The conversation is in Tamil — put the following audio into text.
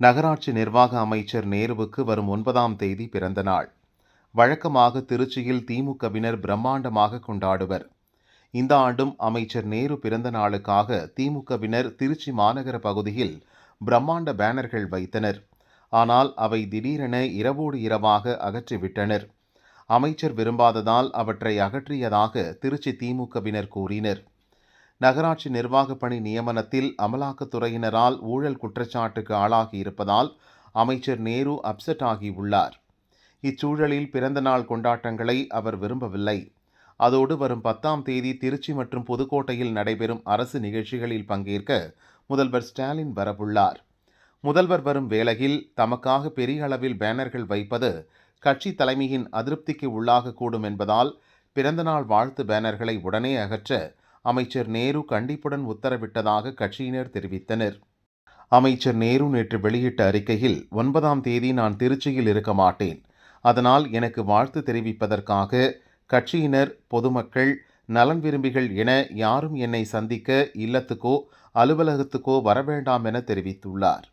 நகராட்சி நிர்வாக அமைச்சர் நேருவுக்கு வரும் ஒன்பதாம் தேதி பிறந்த நாள். வழக்கமாக திருச்சியில் திமுகவினர் பிரம்மாண்டமாக கொண்டாடுவர். இந்த ஆண்டும் அமைச்சர் நேரு பிறந்த நாளுக்காக திமுகவினர் திருச்சி மாநகர பகுதியில் பிரம்மாண்ட பேனர்கள் வைத்தனர். ஆனால் அவை திடீரென இரவோடு இரவாக அகற்றிவிட்டனர். அமைச்சர் விரும்பாததால் அவற்றை அகற்றியதாக திருச்சி திமுகவினர் கூறினர். நகராட்சி நிர்வாகப் பணி நியமனத்தில் அமலாக்கத்துறையினரால் ஊழல் குற்றச்சாட்டுக்கு ஆளாகி இருப்பதால் அமைச்சர் நேரு அப்செட் ஆகியுள்ளார். இச்சூழலில் பிறந்தநாள் கொண்டாட்டங்களை அவர் விரும்பவில்லை. அதோடு வரும் பத்தாம் தேதி திருச்சி மற்றும் புதுக்கோட்டையில் நடைபெறும் அரசு நிகழ்ச்சிகளில் பங்கேற்க முதல்வர் ஸ்டாலின் வரவுள்ளார். முதல்வர் வரும் வேளையில் தமக்காக பெரிய அளவில் பேனர்கள் வைப்பது கட்சி தலைமையின் அதிருப்திக்கு உள்ளாகக்கூடும் என்பதால் பிறந்தநாள் வாழ்த்து பேனர்களை உடனே அகற்ற அமைச்சர் நேரு கண்டிப்புடன் உத்தரவிட்டதாக கட்சியினர் தெரிவித்தனர். அமைச்சர் நேரு நேற்று வெளியிட்ட அறிக்கையில் ஒன்பதாம் தேதி நான் திருச்சியில் இருக்க மாட்டேன். அதனால் எனக்கு வாழ்த்து தெரிவிப்பதற்காக கட்சியினர் பொதுமக்கள் நலன் விரும்பிகள் என யாரும் என்னை சந்திக்க இல்லத்துக்கோ அலுவலகத்துக்கோ வரவேண்டாம் என தெரிவித்துள்ளார்.